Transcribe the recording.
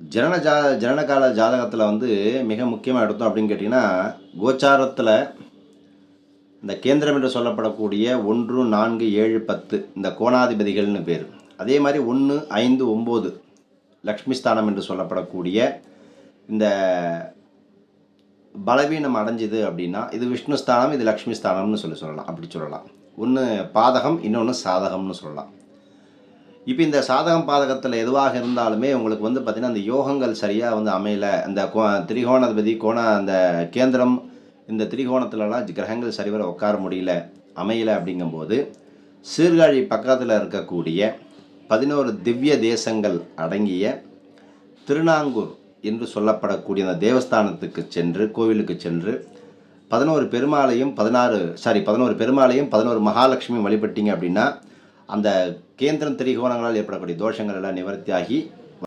ஜனன ஜா ஜனனகால ஜாதகத்தில் வந்து மிக முக்கியமாக எடுத்தோம் அப்படின்னு கேட்டிங்கன்னா கோச்சாரத்தில் இந்த கேந்திரம் என்று சொல்லப்படக்கூடிய ஒன்று நான்கு ஏழு பத்து இந்த கோணாதிபதிகள்னு பேர். அதே மாதிரி ஒன்று ஐந்து ஒம்பது லக்ஷ்மி ஸ்தானம் என்று சொல்லப்படக்கூடிய இந்த பலவீனம் அடைஞ்சுது அப்படின்னா இது விஷ்ணு ஸ்தானம் இது லக்ஷ்மி ஸ்தானம்னு சொல்லி சொல்லலாம். அப்படி சொல்லலாம். ஒன்று பாதகம் இன்னொன்று சாதகம்னு சொல்லலாம். இப்போ இந்த சாதகம் பாதகத்தில் எதுவாக இருந்தாலுமே உங்களுக்கு வந்து பார்த்திங்கன்னா அந்த யோகங்கள் சரியாக வந்து அமையலை. அந்த கோ திரிகோணாதிபதி கோண அந்த கேந்திரம் இந்த திரிகோணத்துலலாம் கிரகங்கள் சரிவர உட்கார முடியல அமையலை அப்படிங்கும்போது சீர்காழி பக்கத்தில் இருக்கக்கூடிய பதினோரு திவ்ய தேசங்கள் அடங்கிய திருநாங்கூர் என்று சொல்லப்படக்கூடிய அந்த தேவஸ்தானத்துக்கு சென்று கோவிலுக்கு சென்று பதினோரு பெருமாளையும் பதினாறு சாரி பதினோரு பெருமாளையும் பதினோரு மகாலட்சுமியும் வழிபட்டீங்க அப்படின்னா அந்த கேந்திரம் திரிகோணங்களால் ஏற்படக்கூடிய தோஷங்கள் எல்லாம் நிவர்த்தியாகி